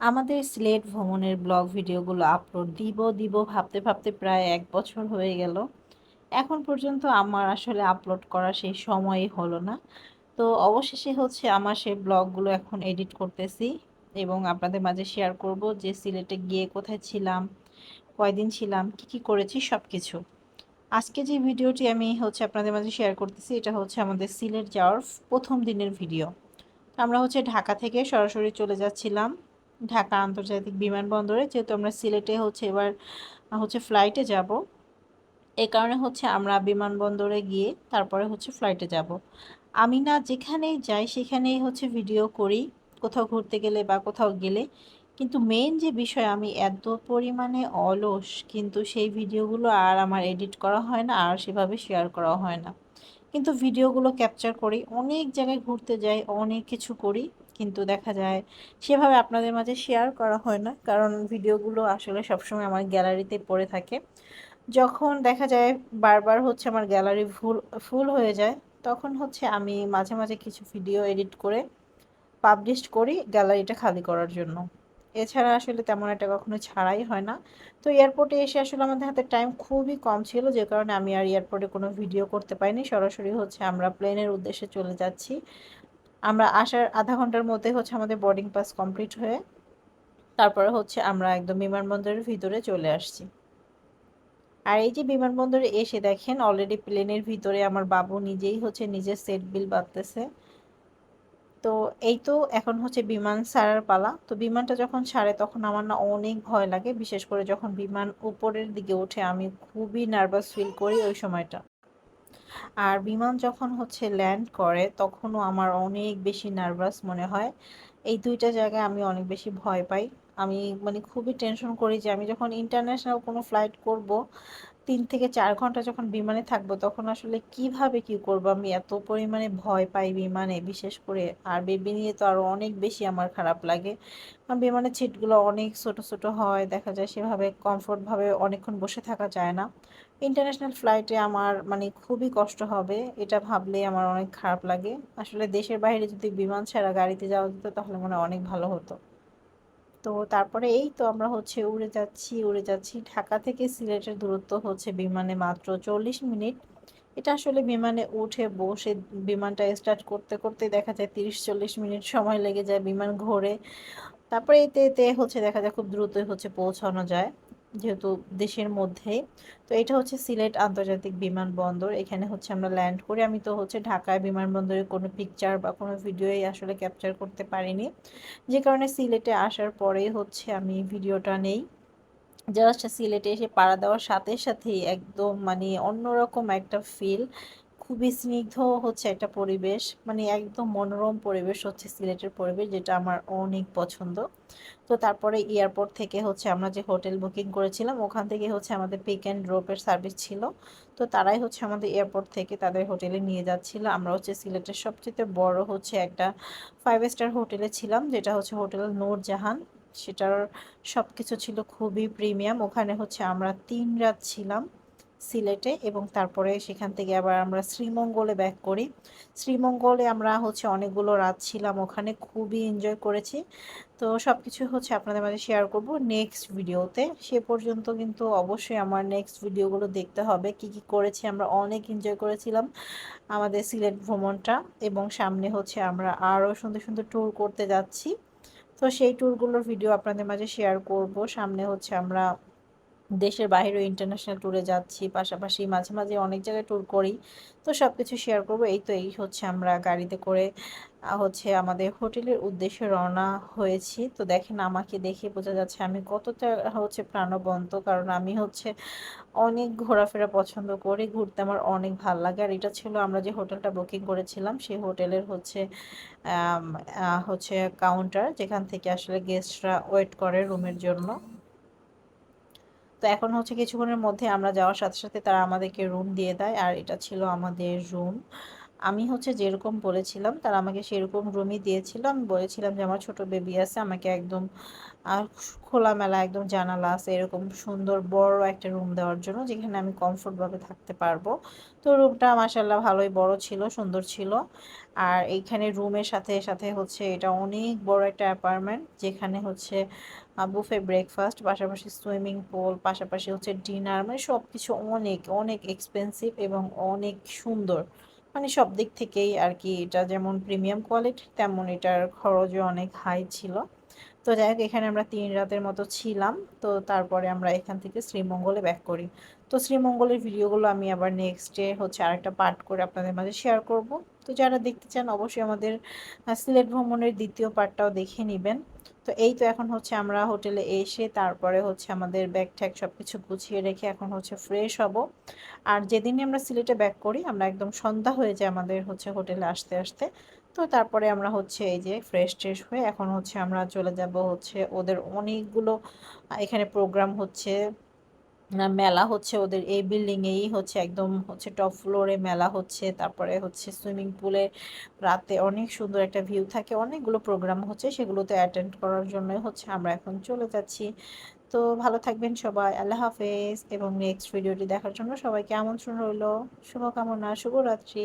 আমাদের সিলেট ভ্রমণের ব্লগ ভিডিওগুলো আপলোড দিব দিব, ভাবতে ভাবতে প্রায় এক বছর হয়ে গেল। এখন পর্যন্ত আমার আসলে আপলোড করা সেই সময়ই হলো না। তো অবশেষে হচ্ছে আমার সেই ব্লগগুলো এখন এডিট করতেছি এবং আপনাদের মাঝে শেয়ার করব যে সিলেটে গিয়ে কোথায় ছিলাম, কয়দিন ছিলাম, কি কি করেছি সব কিছু আজকে যে ভিডিওটি আমি হচ্ছে আপনাদের মাঝে শেয়ার করতেছি, এটা হচ্ছে আমাদের সিলেট যাওয়ার প্রথম দিনের ভিডিও আমরা হচ্ছে ঢাকা থেকে সরাসরি চলে যাচ্ছিলাম। ঢাকা আন্তর্জাতিক বিমানবন্দরে, যেহেতু আমরা সিলেটে হচ্ছে এবার, হচ্ছে ফ্লাইটে যাব, এ কারণে হচ্ছে আমরা বিমানবন্দরে গিয়ে তারপরে হচ্ছে ফ্লাইটে যাব। আমি না যেখানেই যাই সেখানেই হচ্ছে ভিডিও করি, কোথাও ঘুরতে গেলে বা কোথাও গেলে, কিন্তু মেন যে বিষয় আমি এত পরিমাণে অলস, কিন্তু সেই ভিডিওগুলো আর আমার এডিট করা হয় না, আর সেভাবে শেয়ার করা হয় না। কিন্তু ভিডিওগুলো ক্যাপচার করি, অনেক জায়গায় ঘুরতে যাই, অনেক কিছু করি কিন্তু দেখা যায় সেভাবে আপনাদের মাঝে শেয়ার করা হয় না। কারণ ভিডিওগুলো আসলে সবসময় আমার গ্যালারিতে পড়ে থাকে। যখন দেখা যায় বারবার হচ্ছে আমার গ্যালারি ফুল ফুল হয়ে যায়, তখন হচ্ছে আমি মাঝে মাঝে কিছু ভিডিও এডিট করে পাবলিশ করি গ্যালারিটা খালি করার জন্য। এছাড়া আসলে তেমন একটা কখনো ছাড়াই হয় না। তো এয়ারপোর্টে এসে আসলে আমাদের হাতে টাইম খুবই কম ছিল, যে কারণে আমি আর এয়ারপোর্টে কোনো ভিডিও করতে পারিনি। সরাসরি হচ্ছে আমরা প্লেনের উদ্দেশ্যে চলে যাচ্ছি। আমরা আসার আধা ঘণ্টার মধ্যে হচ্ছে আমাদের বোর্ডিং পাস কমপ্লিট হয়ে তারপরে হচ্ছে আমরা একদম বিমানবন্দরের ভিতরে চলে আসছি। আর এই যে বিমানবন্দরে এসে দেখেন অলরেডি প্লেনের ভিতরে আমার বাবু নিজেই হচ্ছে নিজের সেট বিল বাঁধতেছে। তো এই তো এখন হচ্ছে বিমান ছাড়ার পালা। তো বিমানটা যখন ছাড়ে তখন আমার না অনেক ভয় লাগে, বিশেষ করে যখন বিমান উপরের দিকে ওঠে আমি খুবই নার্ভাস ফিল করি ওই সময়টা। আর বিমান যখন হচ্ছে ল্যান্ড করে, তখনও আমার অনেক বেশি নার্ভাস মনে হয়। এই দুইটা জায়গায় আমি অনেক বেশি ভয় পাই। আমি মানে খুবই টেনশন করি যে আমি যখন ইন্টারন্যাশনাল কোনো ফ্লাইট করব তিন থেকে চার ঘণ্টা যখন বিমানে থাকব, তখন আসলে কীভাবে কি করব? আমি এত পরিমাণে ভয় পাই বিমানে, বিশেষ করে আর বেবি নিয়ে তো আরও অনেক বেশি আমার খারাপ লাগে। কারণ বিমানের সিটগুলো অনেক ছোট ছোট হয়, দেখা যায় সেভাবে কমফোর্টভাবে অনেকক্ষণ বসে থাকা যায় না। ইন্টারন্যাশনাল ফ্লাইটে আমার মানে খুবই কষ্ট হবে, এটা ভাবলে আমার অনেক খারাপ লাগে। আসলে দেশের বাইরে যদি বিমান ছাড়া গাড়িতে যাওয়া যেত, তাহলে মনে অনেক ভালো হতো। তো তারপরে এই তো আমরা হচ্ছে উড়ে যাচ্ছি উড়ে যাচ্ছি। ঢাকা থেকে সিলেটের দূরত্ব হচ্ছে বিমানে মাত্র চল্লিশ মিনিট। এটা আসলে বিমানে উঠে বসে বিমানটা স্টার্ট করতে করতে দেখা যায় তিরিশ চল্লিশ মিনিট সময় লেগে যায় বিমান ঘোরে। তারপরে এতে এতে হচ্ছে দেখা যায় খুব দ্রুতই হচ্ছে পৌঁছানো যায়। যেহেতু দেশের মধ্যেই। তো এটা হচ্ছে সিলেট আন্তর্জাতিক বিমানবন্দর। এখানে হচ্ছে আমরা ল্যান্ড করি। আমি তো হচ্ছে ঢাকায় বিমানবন্দরের কোনো পিকচার বা কোনো ভিডিওই আসলে ক্যাপচার করতে পারিনি। যে কারণে সিলেটে আসার পরেই হচ্ছে আমি ভিডিওটা নেই। জাস্ট সিলেটে এসে পাড়া দেওয়ার সাথে সাথেই একদম মানে অন্যরকম একটা ফিল খুবই স্নিগ্ধ হচ্ছে একটা পরিবেশ মানে একদম মনোরম পরিবেশ হচ্ছে সিলেটের পরিবেশ, যেটা আমার অনেক পছন্দ। তো তারপরে এয়ারপোর্ট থেকে হচ্ছে আমরা যে হোটেল বুকিং করেছিলাম, ওখান থেকে হচ্ছে আমাদের পিক অ্যান্ড ড্রপের সার্ভিস ছিল। তো তারাই হচ্ছে আমাদের এয়ারপোর্ট থেকে তাদের হোটেলে নিয়ে যাচ্ছিল। আমরা হচ্ছে সিলেটের সবচেয়ে বড় হচ্ছে একটা ফাইভ স্টার হোটেলে ছিলাম, যেটা হচ্ছে হোটেল নূরজাহান সেটার সব কিছু ছিল খুবই প্রিমিয়াম ওখানে হচ্ছে আমরা তিন রাত ছিলাম। সিলেটে এবং তারপরে সেখান থেকে আবার আমরা শ্রীমঙ্গলে ব্যাক করি। শ্রীমঙ্গলে আমরা হচ্ছে অনেকগুলো রাত ছিলাম, ওখানে খুবই এনজয় করেছি। তো সব কিছু হচ্ছে আপনাদের মাঝে শেয়ার করব নেক্সট ভিডিওতে সে পর্যন্ত কিন্তু অবশ্যই আমার নেক্সট ভিডিওগুলো দেখতে হবে, কি কি করেছি আমরা অনেক এনজয় করেছিলাম আমাদের সিলেট ভ্রমণটা এবং সামনে হচ্ছে আমরা আরও সুন্দর সুন্দর ট্যুর করতে যাচ্ছি। তো সেই ট্যুরগুলোর ভিডিও আপনাদের মাঝে শেয়ার করব। সামনে হচ্ছে আমরা দেশের বাইরেও ইন্টারন্যাশনাল ট্যুরে যাচ্ছি, পাশাপাশি মাঝে মাঝে অনেক জায়গায় ট্যুর করি। তো সব কিছু শেয়ার করব। এই তো এই হচ্ছে আমরা গাড়িতে করে হচ্ছে আমাদের হোটেলের উদ্দেশ্যে রওনা হয়েছি। তো দেখেন আমাকে দেখে বোঝা যাচ্ছে আমি কতটা, হচ্ছে প্রাণবন্ত। কারণ আমি হচ্ছে অনেক ঘোরাফেরা পছন্দ করি, ঘুরতে আমার অনেক ভালো লাগে। আর এটা ছিল আমরা যে হোটেলটা বুকিং করেছিলাম, সেই হোটেলের হচ্ছে হচ্ছে কাউন্টার যেখান থেকে আসলে গেস্টরা ওয়েট করে রুমের জন্য। তো এখন হচ্ছে কিছুক্ষণের মধ্যে আমরা যাওয়ার সাথে সাথে তারা আমাদেরকে রুম দিয়ে দেয়, আর এটা ছিল আমাদের রুম আমি হচ্ছে যেরকম বলেছিলাম, তারা আমাকে সেরকম রুমই দিয়েছিল। আমি বলেছিলাম যে, আমার ছোট বেবি আছে, আমাকে একদম আর খোলামেলা একদম জানালা আছে, এরকম সুন্দর বড় একটা রুম দেওয়ার জন্য, যেখানে আমি কমফোর্টভাবে থাকতে পারব। তো রুমটা মাসাল্লাহ ভালোই বড় ছিল, সুন্দর ছিল। আর এইখানে রুমের সাথে সাথে হচ্ছে এটা অনেক বড় একটা অ্যাপার্টমেন্ট যেখানে হচ্ছে বুফে ব্রেকফাস্ট পাশাপাশি সুইমিং পুল পাশাপাশি হচ্ছে ডিনার মানে সব কিছু অনেক অনেক এক্সপেন্সিভ এবং অনেক সুন্দর। মানে সব দিক থেকেই আর কি এটা যেমন প্রিমিয়াম কোয়ালিটি তেমন এটার খরচও অনেক হাই ছিল। তো যাই হোক এখানে আমরা তিন রাতের মতো ছিলাম। তো তারপরে আমরা এখান থেকে শ্রীমঙ্গলে ব্যাক করি। তো শ্রীমঙ্গলের ভিডিওগুলো আমি আবার নেক্সট ডে হচ্ছে আরেকটা পার্ট করে আপনাদের মাঝে শেয়ার করব। তো যারা দেখতে চান, অবশ্যই আমাদের সিলেট ভ্রমণের দ্বিতীয় পার্টটাও দেখে নেবেন। তো এই তো এখন হচ্ছে আমরা হোটেলে এসে তারপরে হচ্ছে আমাদের ব্যাগ ট্যাগ সব কিছু গুছিয়ে রেখে এখন হচ্ছে ফ্রেশ হব। আর যেদিনই আমরা সিলেটে ব্যাক করি, আমরা একদম সন্ধ্যা হয়ে যায় আমাদের হচ্ছে হোটেলে আসতে আসতে। তো তারপরে আমরা হচ্ছে এই যে ফ্রেশ ট্রেশ হয়ে এখন হচ্ছে আমরা চলে যাব হচ্ছে ওদের অনেকগুলো এখানে প্রোগ্রাম হচ্ছে। মেলা হচ্ছে ওদের, এই বিল্ডিংয়েই হচ্ছে একদম হচ্ছে টপ ফ্লোরে মেলা হচ্ছে, তারপরে হচ্ছে সুইমিং পুলে রাতে অনেক সুন্দর একটা ভিউ থাকে, অনেকগুলো প্রোগ্রাম হচ্ছে, সেগুলোতে অ্যাটেন্ড করার জন্য হচ্ছে আমরা এখন চলে যাচ্ছি। তো ভালো থাকবেন সবাই, আল্লাহ হাফেজ। এবং নেক্সট ভিডিওটি দেখার জন্য সবাইকে আমন্ত্রণ রইল। শুভকামনা, শুভরাত্রি।